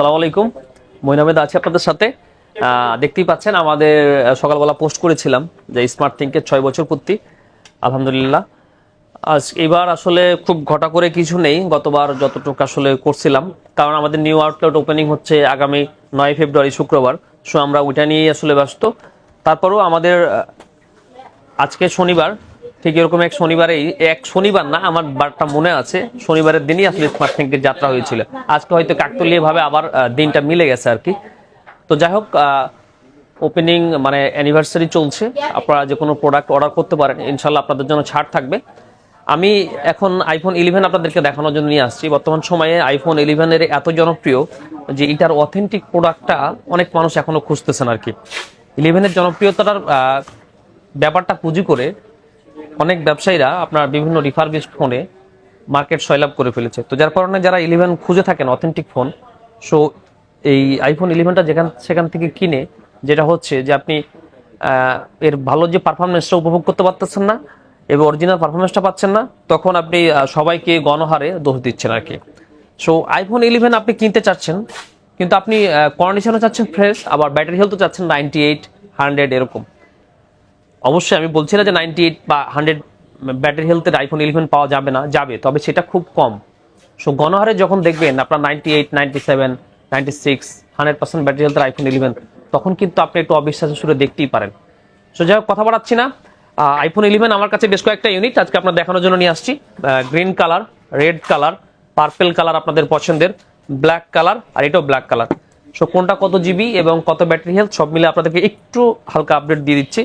সালাম আলাইকুম। মইনামেদ আছি আপনাদের সাথে। দেখতেই পাচ্ছেন আমাদের সকালবেলা পোস্ট করেছিলাম যে স্মার্ট থিঙ্কের ছয় বছর পূর্তি। আলহামদুলিল্লাহ। আজ এবার আসলে খুব ঘটা করে কিছু নেই। গতবার যতটুকু আসলে করছিলাম। কারণ আমাদের নিউ আউটলেট ওপেনিং হচ্ছে আগামী নয় ফেব্রুয়ারি, শুক্রবার। সো আমরা ওইটা নিয়েই আসলে ব্যস্ত। তারপরেও আমাদের আজকে শনিবার। ঠিক এরকম এক শনিবারেই এক শনিবার না, আমার বারটা মনে আছে, শনিবারের দিনই আসলে স্মার্ট থিঙ্কের যাত্রা হয়েছিল। আজকে হয়তো কাকতলীয় ভাবে আবার দিনটা মিলে গেছে আর কি। তো যাই হোক ওপেনিং মানে অ্যানিভার্সারি চলছে। আপনারা যে কোনো প্রোডাক্ট অর্ডার করতে পারেন ইনশাল্লাহ আপনাদের জন্য ছাড় থাকবে। আমি এখন আইফোন ইলেভেন আপনাদেরকে দেখানোর জন্য নিয়ে আসছি। বর্তমান সময়ে আইফোন ইলেভেনের এত জনপ্রিয় যে এটার অথেন্টিক প্রোডাক্টটা অনেক মানুষ এখনও খুঁজতেছেন আর কি। ইলেভেনের জনপ্রিয়তার ব্যাপারটা পুঁজি করে অনেক ব্যবসায়ীরা আপনার বিভিন্ন রিফারবিস্ট ফোনে মার্কেট সয়লাভ করে ফেলেছে। তো যার কারণে যারা ইলেভেন খুঁজে থাকেন অথেন্টিক ফোন সো এই আইফোন ইলেভেনটা যেখান, সেখান থেকে কিনে, যেটা হচ্ছে যে আপনি এর ভালো যে পারফরমেন্সটা উপভোগ করতে পারতেছেন না, এবং অরিজিনাল পারফরমেন্সটা পাচ্ছেন না, তখন আপনি সবাইকে গণহারে দোষ দিচ্ছেন আর কি সো আইফোন ইলেভেন আপনি কিনতে চাচ্ছেন, কিন্তু আপনি কন্ডিশনও চাচ্ছেন ফ্রেশ আবার ব্যাটারি হেলথও চাচ্ছেন নাইনটি এইট হান্ড্রেড এরকম। অবশ্যই আমি বলছি না যে নাইনটি এইট বা হান্ড্রেড ব্যাটারি হেলথের আইফোন ইলেভেন পাওয়া যাবে না, যাবে, তবে সেটা খুব কম। সো গণহারে যখন দেখবেন আপনার ninety eight ninety seven ninety six hundred percent battery হেলথের আইফোন ইলেভেন তখন কিন্তু আপনি একটু অবিশ্বাসের সুরে দেখতেই পারেন। সো যাই হোক, কথা বাড়াচ্ছি না। আইফোন ইলেভেন আমার কাছে বেশ কয়েকটা ইউনিট আজকে আপনার দেখানোর জন্য নিয়ে আসছি। Green colour red colour purple colour আপনাদের পছন্দের ব্ল্যাক কালার আর এটাও ব্ল্যাক কালার সো কোনটা কত জিবি এবং কত ব্যাটারি হেলথ সব মিলে আপনাদেরকে একটু হালকা আপডেট দিয়ে দিচ্ছি।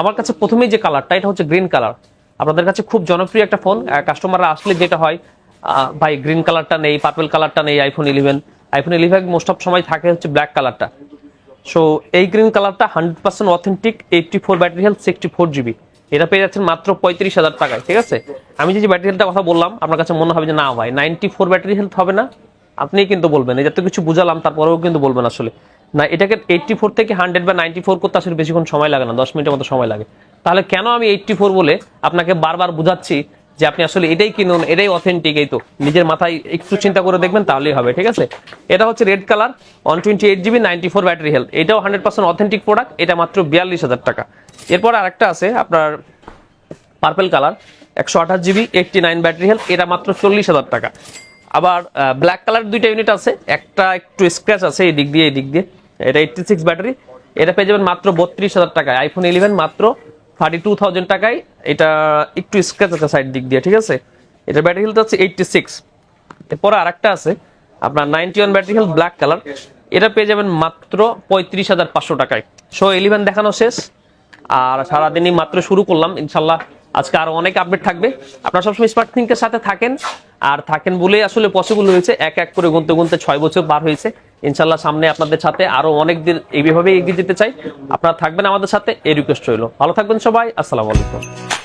আমার কাছে প্রথমেই যে কালারটা এটা হচ্ছে গ্রিন কালার আপনাদের কাছে খুব জনপ্রিয় একটা ফোন কাস্টমাররা আসলে যেটা হয় ভাই গ্রিন কালারটা নেই পার্পেল কালারটা নেই iPhone eleven iPhone eleven most of সময় থাকে হচ্ছে ব্ল্যাক কালারটা সো এই গ্রিন কালারটা hundred percent authentic eighty four battery health sixty four GB এটা পেয়ে যাচ্ছেন মাত্র পঁয়ত্রিশ হাজার টাকায়, ঠিক আছে? আমি যে ব্যাটারি হেলথটা কথা বললাম, আপনার কাছে মনে হবে যে, না ভাই নাইনটি ফোর ব্যাটারি হেলথ হবে না। আপনি কিন্তু বলবেন, এই যত কিছু বুঝালাম, তারপরেও কিন্তু বলবেন আসলে। না, এটাকে এইটটি ফোর থেকে হান্ড্রেড বা নাইনটি ফোর করতে আসলে বেশিক্ষণ সময় লাগে না, দশ মিনিটের মতো সময় লাগে। তাহলে কেন আমি এইটটি ফোর বলে আপনাকে বারবার বুঝাচ্ছি যে আপনি আসলে এটাই কিনুন, এটাই অথেন্টিক এই তো। নিজের মাথায় একটু চিন্তা করে দেখবেন, তাহলেই হবে, ঠিক আছে? এটা হচ্ছে red colour one twenty eight GB ninety four battery health এটাও হান্ড্রেড পার্সেন্ট অথেন্টিক প্রোডাক্ট এটা মাত্র বিয়াল্লিশ হাজার টাকা। এরপর আরেকটা আছে আপনার পার্পেল কালার একশো আঠাশ GB eighty nine battery health এটা মাত্র চল্লিশ হাজার টাকা। আবার ব্ল্যাক কালার দুইটা ইউনিট আছে, একটা একটু স্ক্র্যাচ আছে, এই দিক দিয়ে, এই দিক দিয়ে। এটা এইটটি সিক্স ব্যাটারি এটা পেয়ে যাবেন মাত্র বত্রিশ হাজার টাকায়। আইফোন ইলেভেন মাত্র থার্টি টু থাউজেন্ড টাকায়। এটা একটু স্ক্র্যাচ আছে সাইড দিক দিয়ে, ঠিক আছে? এটা ব্যাটারি হেলথ হচ্ছে এইটটি সিক্স এরপরে আর একটা আছে, আপনার ninety one battery health black colour এটা পেয়ে যাবেন মাত্র পঁয়ত্রিশ হাজার পাঁচশো টাকায়। সো ইলেভেন দেখানো শেষ। আর সারাদিনই মাত্র শুরু করলাম, ইনশাল্লাহ আজকে আরও অনেক আপডেট থাকবে। আপনারা সবসময় স্মার্ট থিঙ্কের সাথে থাকেন। আর থাকেন বলেই আসলে পসিবল হয়েছে, এক এক করে গুনতে গুনতে ছয় বছর পার হয়েছে। ইনশাল্লাহ সামনে আপনাদের সাথে আরও অনেক দিন এইভাবে এগিয়ে যেতে চাই। আপনারা থাকবেন আমাদের সাথে, এই রিকোয়েস্ট রইল। ভালো থাকবেন সবাই, আসসালামু আলাইকুম।